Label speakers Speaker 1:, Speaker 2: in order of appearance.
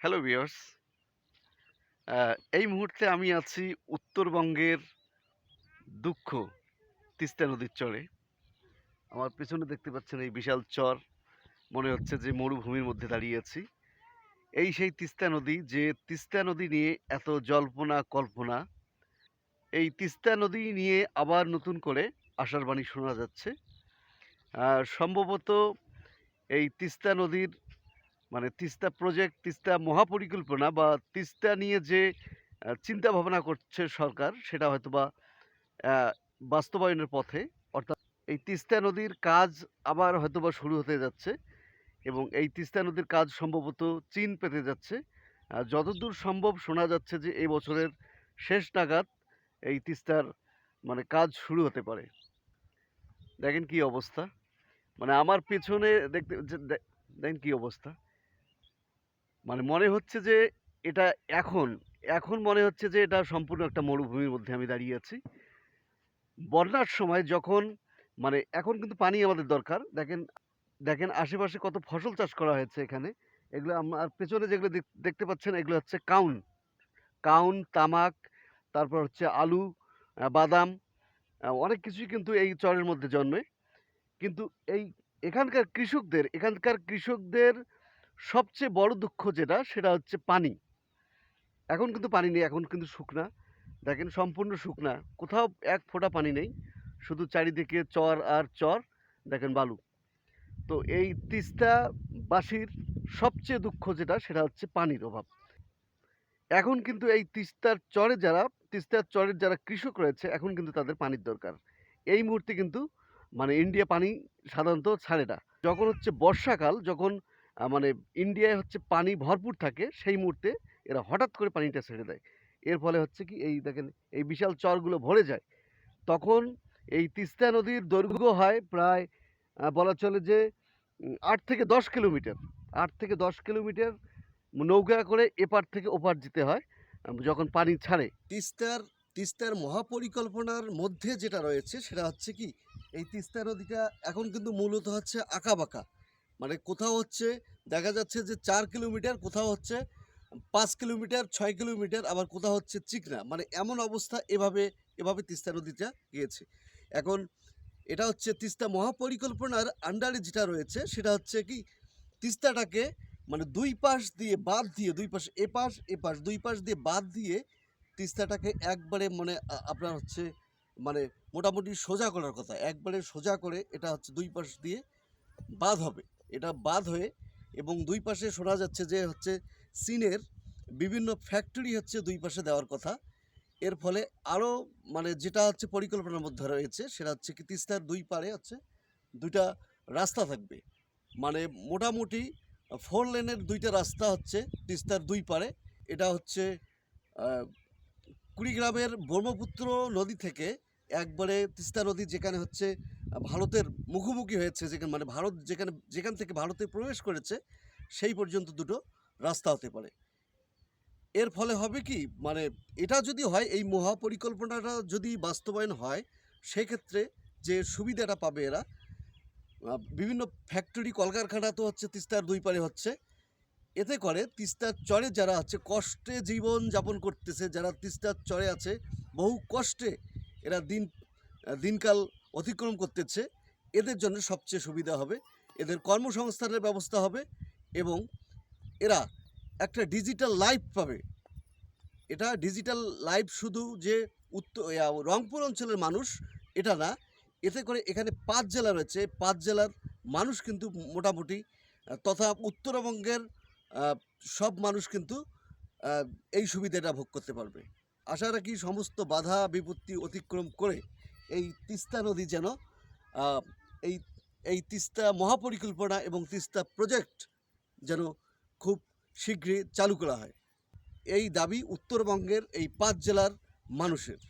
Speaker 1: Hello viewers এই মুহূর্তে আমি আছি উত্তরবঙ্গের দুঃখ তিস্তা নদীর চরে। আমার পেছনে দেখতে পাচ্ছেন এই বিশাল চর। মনে হচ্ছে যে মরুভূমির মধ্যে দাঁড়িয়ে আছি। এই সেই তিস্তা নদী যে তিস্তা নদী নিয়ে এত জল্পনা, কল্পনা, এই তিস্তা নদী নিয়ে আবার নতুন করে আশার বাণী শোনা যাচ্ছে। সম্ভবত এই তিস্তা নদীর মানে তিস্তা প্রজেক্ট তিস্তা মহাপরিকল্পনা বা তিস্তা নিয়ে যে চিন্তা ভাবনা করছে সরকার, সেটা হয়তো বা বাস্তবায়নের পথে। অর্থাৎ এই তিস্তা নদীর কাজ আবার হয়তো বা শুরু হতে যাচ্ছে এবং এই তিস্তা নদীর কাজ সম্ভবত চীন পেতে যাচ্ছে। যতদূর সম্ভব শোনা যাচ্ছে যে, এই বছরের শেষ নাগাদ এই তিস্তার মানে কাজ শুরু হতে পারে। দেখেন কি অবস্থা। মানে আমার পেছনে দেখতে দেখেন কি অবস্থা। মানে মনে হচ্ছে যে এটা এখন এখন মনে হচ্ছে যে এটা সম্পূর্ণ একটা মরুভূমির মধ্যে আমি দাঁড়িয়ে আছি। বন্যার সময় যখন মানে এখন কিন্তু পানি আমাদের দরকার। দেখেন দেখেন আশেপাশে কত ফসল চাষ করা হয়েছে এখানে। এগুলো আমার পেছনে যেগুলো দেখতে পাচ্ছেন এগুলো হচ্ছে কাউন। কাউন, তামাক, তারপর হচ্ছে আলু বাদাম অনেক কিছুই কিন্তু এই চরের মধ্যে জন্মে। কিন্তু এই এখানকার কৃষকদের এখানকার কৃষকদের সবচেয়ে বড় দুঃখ যেটা, সেটা হচ্ছে পানি। এখন কিন্তু পানি নেই, এখন কিন্তু শুকনা। দেখেন, সম্পূর্ণ শুকনা। কোথাও এক ফোঁটা পানি নেই, শুধু চারিদিকে চর আর চর, দেখেন বালু। তো এই তিস্তাবাসীর সবচেয়ে দুঃখ যেটা, সেটা হচ্ছে পানির অভাব। এখন কিন্তু এই তিস্তার চরে যারা, তিস্তার চরের যারা কৃষক রয়েছে, এখন কিন্তু তাদের পানির দরকার। এই মুহূর্তে কিন্তু মানে ইন্ডিয়া পানি সাধারণত ছাড়ে না। যখন হচ্ছে বর্ষাকাল, যখন মানে ইন্ডিয়ায় হচ্ছে পানি ভরপুর থাকে সেই মুহূর্তে এরা হঠাৎ করে পানিটা ছেড়ে দেয়। এর ফলে হচ্ছে কি এই দেখেন এই বিশাল চরগুলো ভরে যায়। তখন এই তিস্তা নদীর দৈর্ঘ্য হয় প্রায় বলা চলে যে আট থেকে দশ কিলোমিটার। আট থেকে দশ কিলোমিটার নৌকা করে এপার থেকে ওপার যেতে হয় যখন পানি ছাড়ে।
Speaker 2: তিস্তার তিস্তার মহাপরিকল্পনার মধ্যে যেটা রয়েছে সেটা হচ্ছে কি, এই তিস্তা নদীটা এখন কিন্তু মূলত হচ্ছে আঁকাবাঁকা মানে কোথাও হচ্ছে, দেখা যাচ্ছে যে চার কিলোমিটার, কোথাও হচ্ছে পাঁচ কিলোমিটার, ছয় কিলোমিটার, আবার কোথাও হচ্ছে চিকনা। মানে এমন অবস্থা এভাবে এভাবে তিস্তা নদীটা গিয়েছে। এখন এটা হচ্ছে তিস্তা মহাপরিকল্পনার আন্ডারে যেটা রয়েছে, সেটা হচ্ছে কি, তিস্তাটাকে মানে দুই পাশ দিয়ে বাদ দিয়ে, দুই পাশ, এ পাশ এ পাশ, দুই পাশ দিয়ে বাদ দিয়ে তিস্তাটাকে একবারে মানে আপনার হচ্ছে মানে মোটামুটি সোজা করার কথা। একবারে সোজা করে এটা হচ্ছে দুই পাশ দিয়ে বাদ হবে। এটা বাদ হয়ে এবং দুই পাশে শোনা যাচ্ছে যে হচ্ছে চীনের বিভিন্ন ফ্যাক্টরি হচ্ছে দুই পাশে দেওয়ার কথা। এর ফলে আরও মানে যেটা হচ্ছে পরিকল্পনার মধ্যে রয়েছে সেটা হচ্ছে কি তিস্তার দুই পারে হচ্ছে দুইটা রাস্তা থাকবে। মানে মোটামুটি ফোর লেনের দুইটা রাস্তা হচ্ছে তিস্তার দুই পারে এটা হচ্ছে কুড়িগ্রামের ব্রহ্মপুত্র নদী থেকে একবারে তিস্তা নদী যেখানে হচ্ছে ভারতের মুখোমুখি হয়েছে যেখানে মানে ভারত যেখানে, যেখান থেকে ভারতে প্রবেশ করেছে, সেই পর্যন্ত দুটো রাস্তা হতে পারে। এর ফলে হবে কি মানে এটা যদি হয়, এই মহাপরিকল্পনাটা যদি বাস্তবায়ন হয়, সেক্ষেত্রে যে সুবিধাটা পাবে এরা বিভিন্ন ফ্যাক্টরি কলকারখানা তো হচ্ছে তিস্তার দুই পারে হচ্ছে। এতে করে তিস্তার চরে যারা আছে, কষ্টে জীবন যাপন করতেছে, যারা তিস্তার চরে আছে, বহু কষ্টে এরা দিন, দিনকাল অতিক্রম করতেছে। এদের জন্য সবচেয়ে সুবিধা হবে। এদের কর্মসংস্থানের ব্যবস্থা হবে এবং এরা একটা ডিজিটাল লাইফ পাবে। এটা ডিজিটাল লাইফ শুধু যে উত্তর রংপুর অঞ্চলের মানুষ, এটা না। এতে করে এখানে পাঁচ জেলা রয়েছে। পাঁচ জেলার মানুষ কিন্তু মোটামুটি, তথা উত্তরবঙ্গের সব মানুষ কিন্তু এই সুবিধাটা ভোগ করতে পারবে। আশা রাখি সমস্ত বাধা বিপত্তি অতিক্রম করে এই তিস্তা নদী যেন এই এই তিস্তা মহাপরিকল্পনা এবং তিস্তা প্রজেক্ট যেন খুব শীঘ্রই চালু করা হয়। এই দাবি উত্তরবঙ্গের এই পাঁচ জেলার মানুষের।